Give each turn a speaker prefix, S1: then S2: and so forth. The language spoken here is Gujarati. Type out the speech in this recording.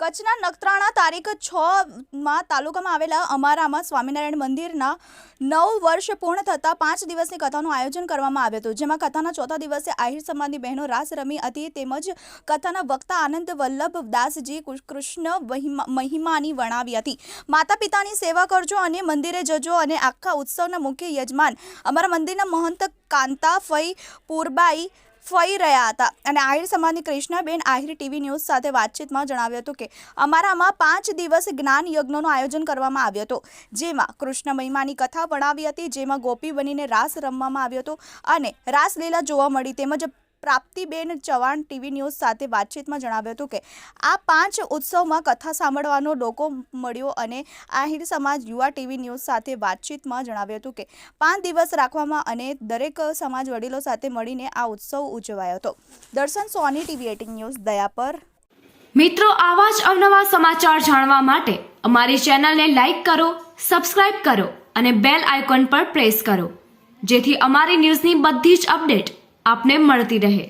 S1: કચ્છના નખત્રાણા તારીખ છ માં તાલુકામાં આવેલા અમારામાં સ્વામિનારાયણ મંદિરના નવ વર્ષ પૂર્ણ થતાં પાંચ દિવસની કથાનું આયોજન કરવામાં આવ્યું હતું, જેમાં કથાના ચોથા દિવસે આહિર સમાજની બહેનો રાસ રમી હતી, તેમજ કથાના વક્તા આનંદ વલ્લભ દાસજી કૃષ્ણ મહિમા- મહિમાની વણાવી હતી. માતા પિતાની સેવા કરજો અને મંદિરે જજો અને આખા ઉત્સવના મુખ્ય યજમાન અમારા મંદિરના મહંત કાંતા ફઈ પૂરબાઈ ફઈ રહ્યા હતા. અને આહિર સમાજની કૃષ્ણાબેન આહિર ટીવી ન્યૂઝ સાથે વાતચીતમાં જણાવ્યું હતું કે, અમારામાં પાંચ દિવસ જ્ઞાન યજ્ઞનું આયોજન કરવામાં આવ્યું હતું, જેમાં કૃષ્ણ મહિમાની કથા ભણાવી હતી, જેમાં ગોપી બનીને રાસ રમવામાં આવ્યો હતો અને રાસલીલા જોવા મળી તેમજ પ્રાપ્તિબેન ચવાણ ટીવી ન્યૂઝ સાથે વાતચીતમાં જણાવ્યું હતું કે આ પાંચ ઉત્સવમાં કથા સાંભળવાનો લોકો મળ્યો અને આહિર સમાજ યુવા ટીવી ન્યૂઝ સાથે વાતચીતમાં જણાવ્યું હતું કે પાંચ દિવસ રાખવામાં અને દરેક સમાજ વડીલો સાથે મળીને આ ઉત્સવ ઉજવાયો હતો. દર્શન સોની ટીવી એટીન ન્યૂઝ દયા પર
S2: મિત્રો, આવા જ અવનવા સમાચાર જાણવા માટે અમારી ચેનલને લાઈક કરો, સબસ્ક્રાઇબ કરો અને બેલ આઇકોન પર પ્રેસ કરો. જેથી અમારી ન્યૂઝની બધી જ અપડેટ આપને મળતી રહે.